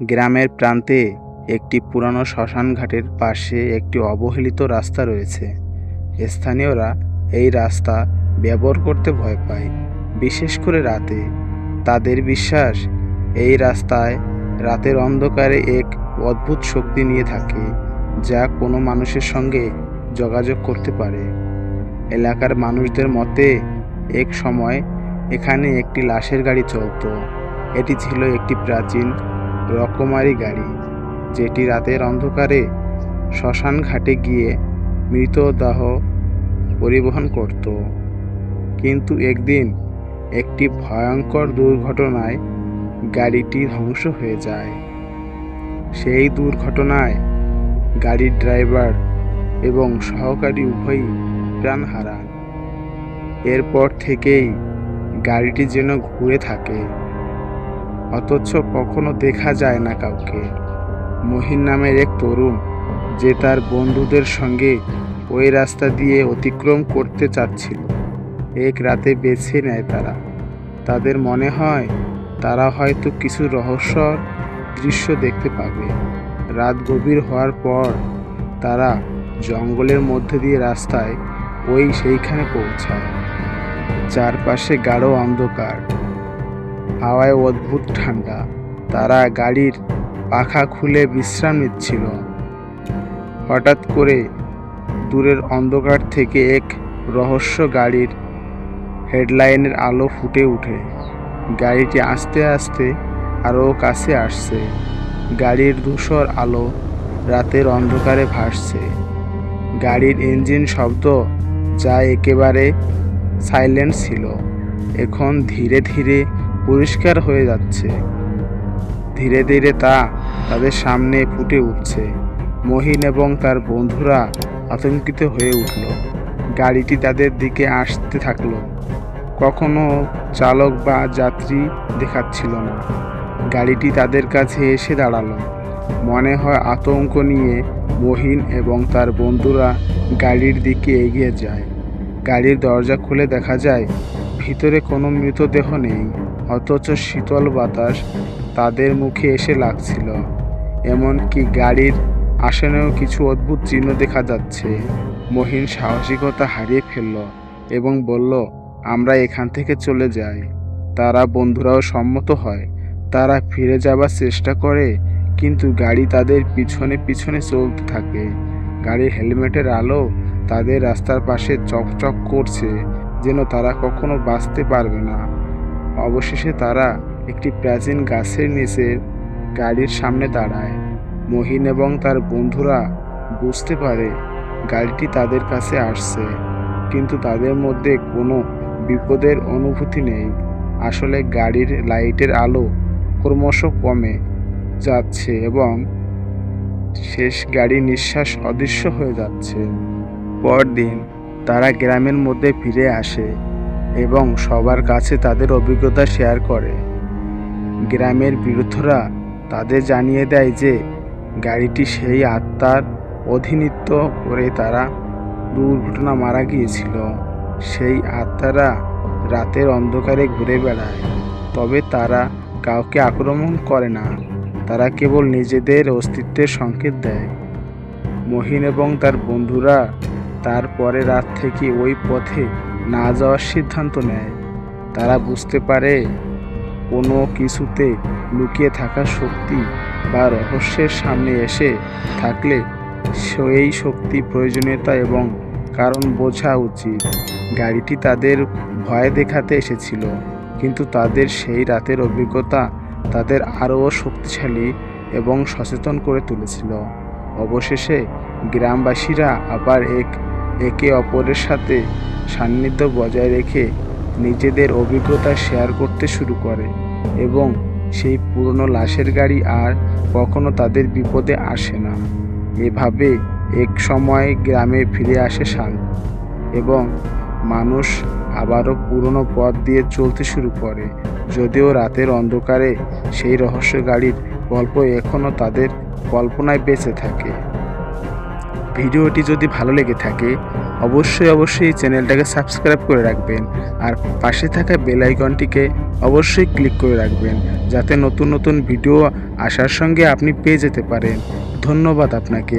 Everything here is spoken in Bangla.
গ্রামের প্রান্তে একটি পুরানো শ্মশান ঘাটের পাশে একটি অবহেলিত রাস্তা রয়েছে। স্থানীয়রা এই রাস্তা ব্যবহার করতে ভয় পায়, বিশেষ করে রাতে। তাদের বিশ্বাস, এই রাস্তায় রাতের অন্ধকারে এক অদ্ভুত শক্তি নিয়ে থাকে, যা কোনো মানুষের সঙ্গে যোগাযোগ করতে পারে। এলাকার মানুষদের মতে, এক সময় এখানে একটি লাশের গাড়ি চলতো। এটি ছিল একটি প্রাচীন রকমারি গাড়ি, যেটি রাতের অন্ধকারে শ্মশান ঘাটে গিয়ে মৃতদেহ পরিবহন করত। কিন্তু একদিন একটি ভয়ঙ্কর দুর্ঘটনায় গাড়িটি ধ্বংস হয়ে যায়। সেই দুর্ঘটনায় গাড়ির ড্রাইভার এবং সহকারী উভয়ই প্রাণ হারান। এরপর থেকেই গাড়িটি যেন ঘুরে থাকে। অথচ কখনো দেখা যায় না কাউকে। মহিন নামের এক তরুণ, যে তার বন্ধুদের সঙ্গে ওই রাস্তা দিয়ে অতিক্রম করতে চাচ্ছিল। এক রাতে বেছে নেয় তারা। তাদের মনে হয়, তারা হয়তো কিছু রহস্যর দৃশ্য দেখতে পাবে। রাত গভীর হওয়ার পর তারা জঙ্গলের মধ্যে দিয়ে রাস্তায় ওই সেইখানে পৌঁছায়। চারপাশে গাঢ় অন্ধকার। হাওয়ায় অদ্ভুত ঠান্ডা। তারা গাড়ির পাখা খুলে বিশ্রাম নিচ্ছিল। হঠাৎ করে দূরের অন্ধকার থেকে এক রহস্য গাড়ির হেডলাইনের আলো ফুটে ওঠে। গাড়িটি আস্তে আস্তে আরও কাছে আসছে। গাড়ির ধূসর আলো রাতের অন্ধকারে ভাসছে। গাড়ির ইঞ্জিন শব্দ যা একেবারে সাইলেন্ট ছিল। এখন ধীরে ধীরে পরিষ্কার হয়ে যাচ্ছে। ধীরে ধীরে তা তাদের সামনে ফুটে উঠছে। মহিন এবং তার বন্ধুরা আতঙ্কিত হয়ে উঠল। গাড়িটি তাদের দিকে আসতে থাকল। কখনো চালক বা যাত্রী দেখাচ্ছিল না। গাড়িটি তাদের কাছে এসে দাঁড়াল। মনে হয় আতঙ্ক নিয়ে মহিন এবং তার বন্ধুরা গাড়ির দিকে এগিয়ে যায়। গাড়ির দরজা খুলে দেখা যায়, ভিতরে কোনো মৃতদেহ নেই। অথচ শীতল বাতাস তাদের মুখে এসে লাগছিল। এমনকি গাড়ির আসনেও কিছু অদ্ভুত চিহ্ন দেখা যাচ্ছে। মহিন সাহসিকতা হারিয়ে ফেলল এবং বলল, আমরা এখান থেকে চলে যাই। তারা বন্ধুরাও সম্মত হয়। তারা ফিরে যাবার চেষ্টা করে, কিন্তু গাড়ি তাদের পিছনে পিছনে চলতে থাকে। গাড়ির হেলমেটের আলো তাদের রাস্তার পাশে চকচক করছে, যেন তারা কখনো বাঁচতে পারবে না। অবশেষে তারা একটি প্রাচীন গাছের নিচে গাড়ির সামনে দাঁড়ায়। মহিন এবং তার বন্ধুরা বুঝতে পারে গাড়িটি তাদের কাছে আসছে, কিন্তু তাদের মধ্যে কোনো বিপদের অনুভূতি নেই। আসলে গাড়ির লাইটের আলো ক্রমশ কমে যাচ্ছে এবং শেষ গাড়ি নিঃশ্বাস অদৃশ্য হয়ে যাচ্ছে। পরদিন তারা গ্রামের মধ্যে ফিরে আসে। এবং সবার কাছে তাদের অভিজ্ঞতা শেয়ার করে। গ্রামের বৃদ্ধরা তাদের জানিয়ে দেয় যে, গাড়িটি সেই আত্মার অধীনিত্ব করে তারা দুর্ঘটনা মারা গিয়েছিল। সেই আত্মারা রাতের অন্ধকারে ঘুরে বেড়ায়, তবে তারা কাউকে আক্রমণ করে না। তারা কেবল নিজেদের অস্তিত্বের সংকেত দেয়। মহিন এবং তার বন্ধুরা তারপরে রাত থেকে ওই পথে না যাওয়ার সিদ্ধান্ত নেয়। তারা বুঝতে পারে কোনো কিছুতে লুকিয়ে থাকা শক্তি বা রহস্যের সামনে এসে থাকলে সেই শক্তি প্রয়োজনীয়তা এবং কারণ বোঝা উচিত। গাড়িটি তাদের ভয় দেখাতে এসেছিল, কিন্তু তাদের সেই রাতের অভিজ্ঞতা তাদের আরও শক্তিশালী এবং সচেতন করে তুলেছিল। অবশেষে গ্রামবাসীরা আবার এক একে অপরের সাথে সান্নিধ্য বজায় রেখে নিজেদের অভিজ্ঞতা শেয়ার করতে শুরু করে এবং সেই পুরনো লাশের গাড়ি আর কখনো তাদের বিপদে আসে না। এভাবে এক সময় গ্রামে ফিরে আসে শান্ত এবং মানুষ আবারও পুরনো পথ দিয়ে চলতে শুরু করে, যদিও রাতের অন্ধকারে সেই রহস্য গাড়ির গল্প এখনও তাদের কল্পনায় বেঁচে থাকে। ভিডিওটি যদি ভালো লেগে থাকে, অবশ্যই অবশ্যই চ্যানেলটাকে সাবস্ক্রাইব করে রাখবেন আর পাশে থাকা বেল আইকনটিকে অবশ্যই ক্লিক করে রাখবেন যাতে নতুন নতুন ভিডিও আসার সঙ্গে আপনি পেয়ে যেতে পারেন। ধন্যবাদ আপনাকে।